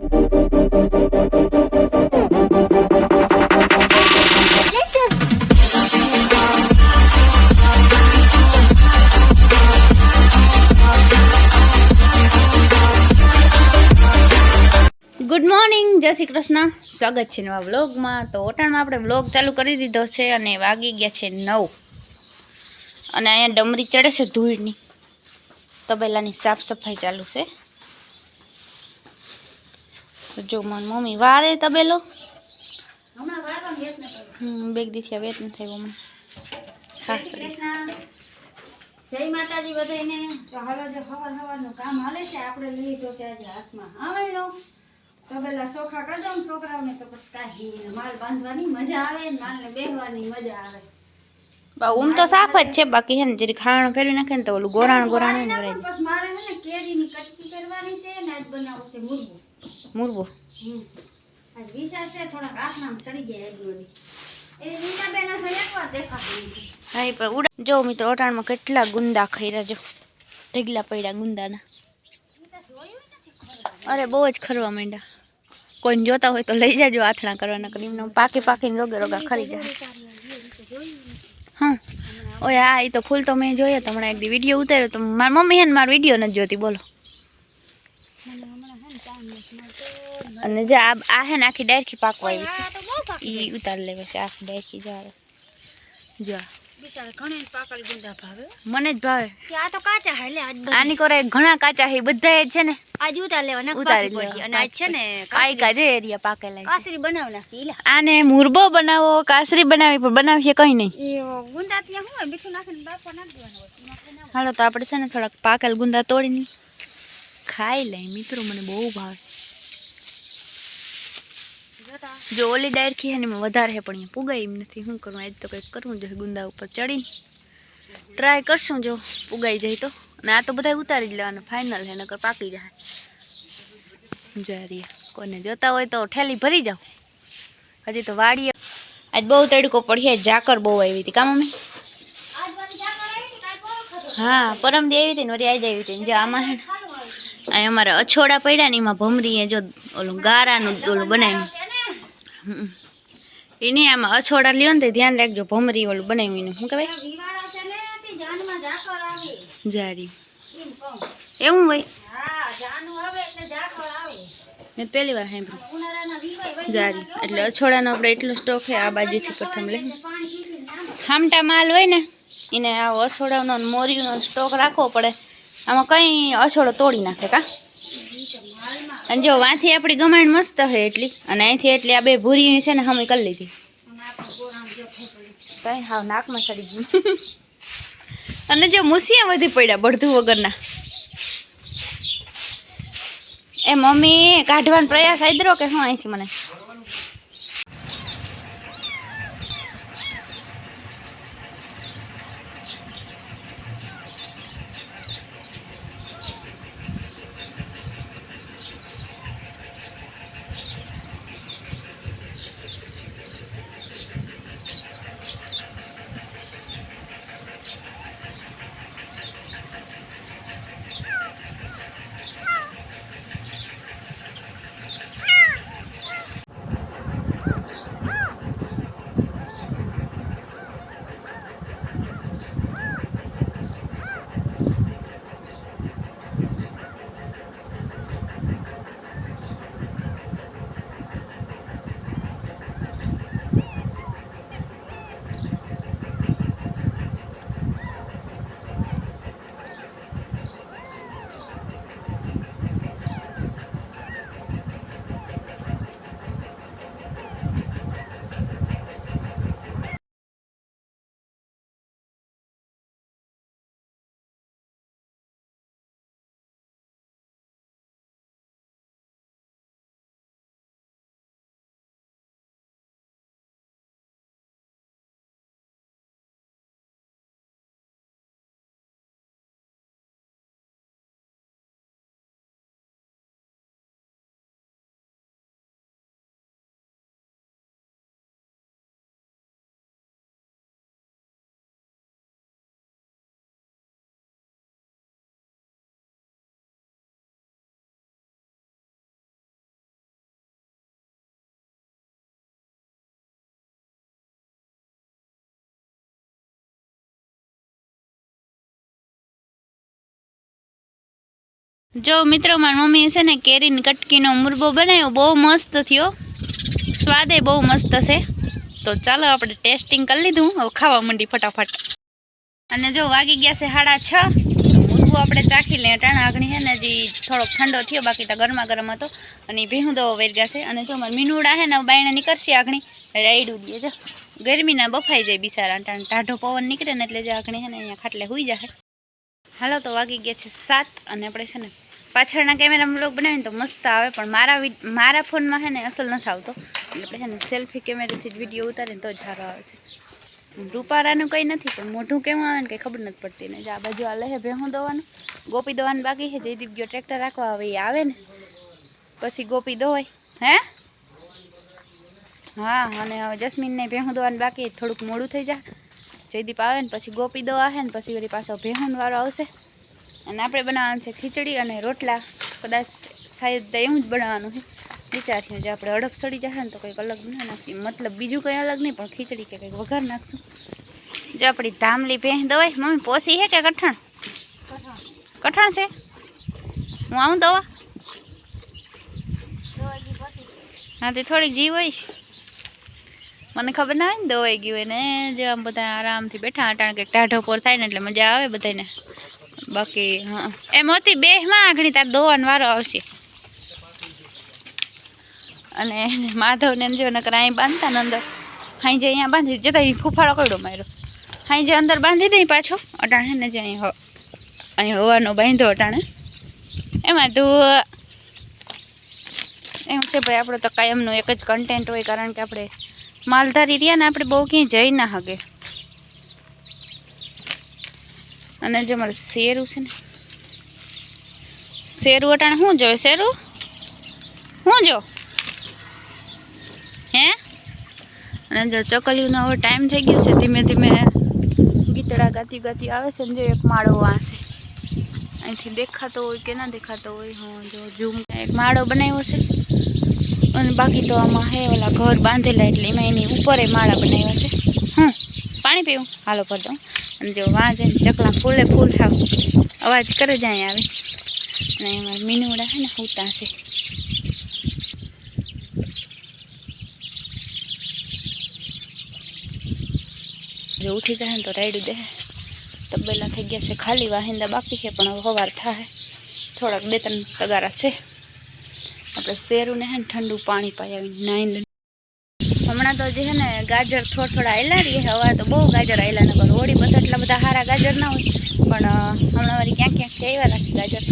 Good morning જય શ્રી કૃષ્ણ. સ્વાગત છે નવા વ્લોગમાં. તો ઓટાણમાં આપણે વ્લોગ ચાલુ કરી દીધો છે અને વાગી ગયા છે નવ. અને અહીંયા ડમરી ચડે છે ધૂળની. તબેલાની સાફ સફાઈ ચાલુ છે. તો જો મારી મમ્મી વારે તબેલો. હમ બેગ દીથી આ વેત ન થાય મમ્મી. ખાસ કરી. જય માતાજી બધાને તો હાલો જો હવાર હવારનું કામ હાલે છે આપણે લઈ તો છે આજે હાથમાં આવેલો તો પેલા ચોખા કરી દઉં છોકરાઓને તો પછી કાંઈ નહીં. માલ બાંધવાની મજા આવે ને માલને બેહવાની મજા આવે. બા ઊમ તો સાફ જ છે. બાકી છે ને જરી ખાણ ફેરવી નાખે ને તો ઓલું ગોરાણ ગોરાણ હોય ને પણ ભરાઈ પછી મારે છે ને કેરીની કટકી કરવાની છે ને આજ બનાવવું છે મુરગું. મુરબો જો મિત્રો ઓટાણમાં કેટલા ગુંદા ખઈરા જો. ઢગલા પડ્યા ગુંદાના. અરે બહુ જ ખરવા માંડ્યા. કોઈને જોતા હોય તો લઈ જાજો આથણા કરવાના કરી પાકી પાકીને રોગે રોગા ખરી જાય. હા ઓય હા એ તો ફૂલ તો મેં જોયા. તો હમણાં એક વીડિયો ઉતાર્યો તો મારી મમ્મી હે ને મારો વીડિયો નથી જોતી બોલો. અને જે આ આ હે ને આખી ડાયરખી પાકવા આવી આ તો છે. એ ઉતારી ઉતાર લેવે છે આખી ડાયરખી જાવે. જો. આ. બિચારા ઘણી પાકલ ગુંદા ભાવે. મને જ ભાવે. આ તો કાચા હે લે આજ બધી. આની કોરે ઘણા કાચા છે બધા છે ને. આજ ઉતાર લેવાના ઉતારી અને આજ છે ને પાયકા જે એરિયા પાકેલા છે. કાસરી બનાવ નાખી આને મુરબો બનાવો કાસરી બનાવી પણ બનાવીએ કઈ નહીં. ગુંદા ત્યાં હું મીઠું નાખીને નાખી દેવાનું. હાલો તો આપણે છે ને થોડાક પાકેલ ગુંદા તોડીને ખાઈ લઈ મિત્રો મને બહુ ભાવે. જો ઓલી ડાયરખી છે ને એમાં વધારે છે પણ અહીંયા પુગાય એમ નથી. શું કરવું આજ તો કંઈક કરવું જોઈએ ગુંદા ઉપર ચડીને. ટ્રાય કરશું જો પુગાઈ જાય તો. અને આ તો બધા ઉતારી જ લેવાના. ફાઇનલ છે નકર પાકી જાય. જરીએ કોઈને જોતા હોય તો ઠેલી ભરી જાઓ. હજી તો વાડીએ આજ બહુ તડકો પડ્યો ઝાકર બહુ આવી હતી. કામ મમ્મી? આજ વાળી જાકર આવી ને કાલ બોરો ખાધો. હા પરમ દી આવી હતી ને, વળી આજ આવી હતી. ને જો આમાં છે ને ખાલું આવ્યું. અહીં અમારે અછોડા પડ્યા ને, એમાં ભમરીએ જો ઓલું ગારાનું ઓલું બનાવ્યું. તેને હમ. એ નહીં આમાં અછોડા લ્યો ને ધ્યાન રાખજો ભમરી ઓલું બનાવ્યું શું કહેવાય? જારી. એવું હોય? મેં પહેલી વાર સાંભળ્યું. જારી. એટલે અછોડાનો આપણે એટલો સ્ટોક છે આ બાજુથી પ્રથમ લઈ હામટા માલ હોય ને એને આ અછોડાનો મોરીનો સ્ટોક રાખવો પડે. આમાં કંઈ અછોડો તોડી નાખે કા? અને જો વાંથી આપણી ગમાણ મસ્ત છે એટલી, અને અહીંથી એટલી આ બે ભૂરી છે ને હમી કરી લીધી. કઈ હાવ નાકમાં ચડી ગયું. અને જો મૂસિયા વધી પડ્યા બળધું વગરના. એ મમ્મી, કાઢવાનો પ્રયાસ આદરો કે શું અહીંથી મને? જો મિત્રો, મારી મમ્મીએ છે ને કેરીની કટકીનો મુરબો બનાવ્યો. બહુ મસ્ત થયો. સ્વાદે બહુ મસ્ત છે. તો ચાલો આપણે ટેસ્ટિંગ કરી લીધું. હવે ખાવા માંડી ફટાફટ. અને જો વાગી ગયા છે સાડા છ. મુરબો આપણે ચાખી લઈએ ટાણા આગણી છે ને હજી થોડોક ઠંડો થયો. બાકી તો ગરમા ગરમ હતો. અને ભીહું દવો વેરગા છે. અને જો મારે મીનુડા છે ને બાયણા નીકળશે આગણી રાયડું દઈએ જો. ગરમીના બફાઈ જાય બિચારા ટાઢો પવન નીકળે ને એટલે જે આગણી છે ને, અહીંયા ખાટલે હોઈ જાય. હાલો, તો વાગી ગયા છે સાત અને આપણે છે ને પાછળના કેમેરામાં બ્લોગ બનાવીને તો મસ્ત આવે, પણ મારા મારા ફોનમાં છે ને અસલ નથી આવતો. એટલે આપણે છે ને સેલ્ફી કેમેરાથી જ વીડિયો ઉતારીને તો જ સારો આવે છે. રૂપારાનું કંઈ નથી, પણ મોઢું કેવું આવે ને કંઈ ખબર નથી પડતી. ને આ બાજુ આ લહે ભેહું દવાનું, ગોપી દવાનું બાકી છે, જયદીપ ગયો ટ્રેક્ટર રાખવા, હવે એ આવે ને. પછી ગોપી દોવાય હે? હા, અને હવે જસ્મીનને ભેહું દવાનું બાકી થોડુંક મોડું થઈ જાય. જયદીપ આવે ને પછી ગોપી દો આવે ને પછી વળી પાછો ભેહનવાળો આવશે. અને આપણે બનાવવાનું છે ખીચડી અને રોટલા. કદાચ શાયદ એવું જ બનાવવાનું છે. વિચાર્યું જે આપણે અડપ સડી જશે ને તો કંઈક અલગ બનાવી નાખીએ. મતલબ બીજું કંઈ અલગ નહીં પણ ખીચડી કે કંઈક વઘાર નાખશું. જો આપણી ધામલી ભેંસ દવાય મમ્મી પોસી છે કે કઠણ? કઠણ છે? હું આવું દવા? હા તે થોડીક જીવ હોય. મને ખબર ના હોય ને દવાઈ ગયું હોય ને જે આમ બધા આરામથી બેઠા અટાણ કે ટાઢો પોર થાય ને એટલે મજા આવે બધાને બાકી, હા. એમ હોતી બે માં આગળ, તાર દોવાનો વારો આવશે. અને માધવને એમ જો નકર અહીં બાંધતા ને અંદર. હાઈ જે અહીંયા બાંધી જતા ફૂફાળો કયડો માર્યો? હાઈ જે અંદર બાંધી દઈ પાછો. અટાણે ને જે અહીં અહીં હવાનો બાંધ્યો અટાણે. એમાં તું એમ છે ભાઈ, આપણો તો કાયમનો એક જ કન્ટેન્ટ હોય, કારણ કે આપણે માલધારી રહ્યા ને આપણે બહુ ક્યાંય જઈ ના હગે. અને જો મારે શેરું છે ને, શેરું અટાણે શું જોવે? શેરું? શું જો? હે? અને જો ચકલીનો હવે ટાઈમ થઈ ગયો છે, ધીમે ધીમે ગીતડા ગાતી ગાતી આવે છે ને જો એક માળો વાંચે અહીંથી દેખાતો હોય કે ના દેખાતો હોય, હું જો ઝૂમ એક માળો બનાવ્યો છે. અને બાકી તો આમાં હે ઓલા ઘર બાંધેલા એટલે એમાં એની ઉપર એ માળા બનાવ્યા છે. હમ, પાણી પીવું? હાલો ભર દઉં અને જો વાંચે ને ચકલા ફૂલે ફૂલ થાવ. અવાજ કરે જાય આવે. અને એમાં મીનુડા છે ને હોતા છે. જો ઉઠી જાય ને તો રાયડું દે. તબેલા થઈ ગયા છે, ખાલી વાહિંદા બાકી છે, પણ હવે સવાર થાય. થોડાક બે ત્રણ તગારા છે. આપણે શેરુને હે ને ઠંડુ પાણી પાયાવી નાઈ હમણાં તો જે છે ને ગાજર થોડા થોડા આવેલા રહીએ હવા તો બહુ ગાજર આવેલા ને પણ હોળી બધા એટલા બધા સારા ગાજર ના હોય. પણ હમણાં વાળી ક્યાંક ક્યાંક આવ્યા રાખી ગાજર.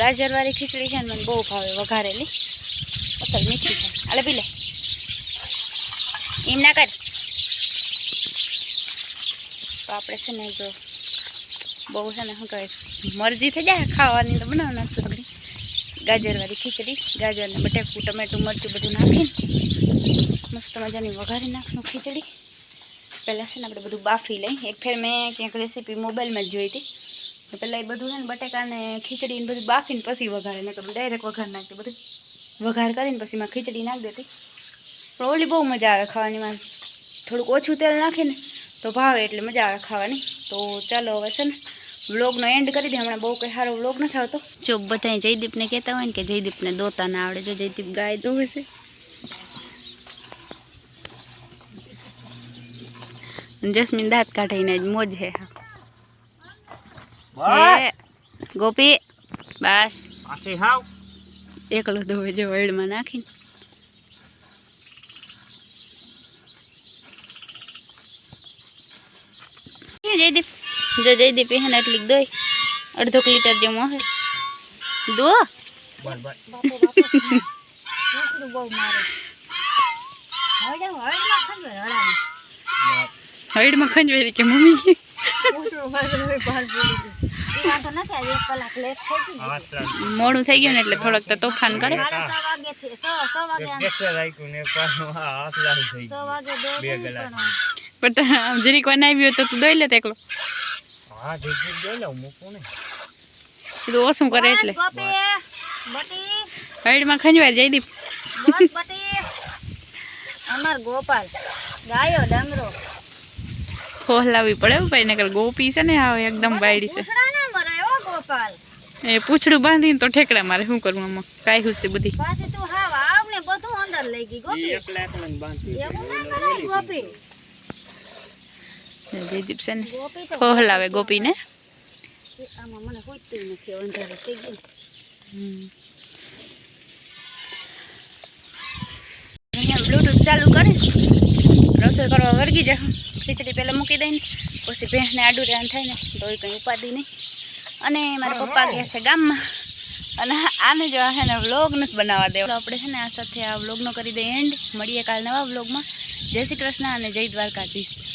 ગાજરવાળી ખીચડી છે ને મને બહુ ભાવે વઘારેલી અસલ મીઠી છે. અલે પી લે. એમ ના કર. તો આપણે છે ને જો બહુ છે ને શું કહે મરજી થઈ જાય, ખાવાની તો બનાવ નાખશું ગાજરવાળી ખીચડી ગાજર ને બટેકું, ટમેટું, મરચું બધું નાખીને મસ્ત મજાની વઘારી નાખશું ખીચડી. પહેલાં છે ને આપણે બધું બાફી લઈ. એક ફેર મેં ક્યાંક રેસીપી મોબાઈલમાં જ જોઈ હતી. પહેલાં એ બધું છે ને બટેકાને ખીચડીને બધું બાફીને પછી વઘારે. નહીં તો ડાયરેક્ટ વઘાર નાખતી બધું. વઘાર કરીને પછી એમાં ખીચડી નાખી દેતી. પણ ઓલી બહુ મજા આવે ખાવાની. ખાવાનીમાં થોડુંક ઓછું તેલ નાખીને તો ભાવે એટલે મજા આવે ખાવાની. તો ચાલો હવે છે ને વ્લોગનો એન્ડ કરી દે. હમણાં બહુ કંઈ સારો વ્લોગ નથી આવતો. જો બધા જયદીપને કહેતા હોય ને કે જયદીપને દોતા ના આવડે જો જયદીપ ગાય દોવે છે. જસ્મીન દાંત કાઢીને જ મોજ હે. ગોપી બસ. એકલો દોવે જો વેડમાં નાખીને. જયદીપ. જો જયદીપ દે ને એટલી દોય અડધો લીટર જેવું હે. દો હળમાં ખંજવારી કે મમ્મી. મોડું થઈ ગયું ને એટલે થોડોક તો તોફાન કરે. પણ જરીક વાર ના તો તું દોઈ લે એકલો. હા ઠીક જોઈ લઉં મૂકું ને કીધું ઓછું કરે એટલે. હૈડમાં ખંજવાર જયદીપ બસ બટી અમાર ગોપાલ ગાયો ડંગરો. ફોહલાવી પડે ભાઈ નકર ગોપી છે ને આવે એકદમ બાયડી છે. પૂછડા ના મરાય હો ગોપાલ. એ પૂછડું બાંધીને તો ઠેકડા મારે શું કરવું આમાં? કાંઈ છે બધી. પાછી તું હાવ આવને બધું અંદર લઈ ગઈ ગોપી. ને બાંધતી હતી. એવું ના કરાય ગોપી. જયદીપ છે ને ખોહલાવે ગોપીને બ્લૂટૂથ ચાલુ કરે રસોઈ કરવા વળગી જાય ખીચડી પહેલાં મૂકી દઈને પછી ભેંસને આડું રાન થાય ને તો એ કંઈ ઉપાદી નહીં અને મારા પપ્પા ગયા છે ગામમાં અને આને જો છે ને વ્લોગ નથી બનાવવા દેવો આપણે છે ને આ સાથે આ વ્લોગનો કરી દઈએ એન્ડ મળીએ કાલ નવા વ્લોગમાં જય શ્રી કૃષ્ણ અને જય દ્વારકાધીશ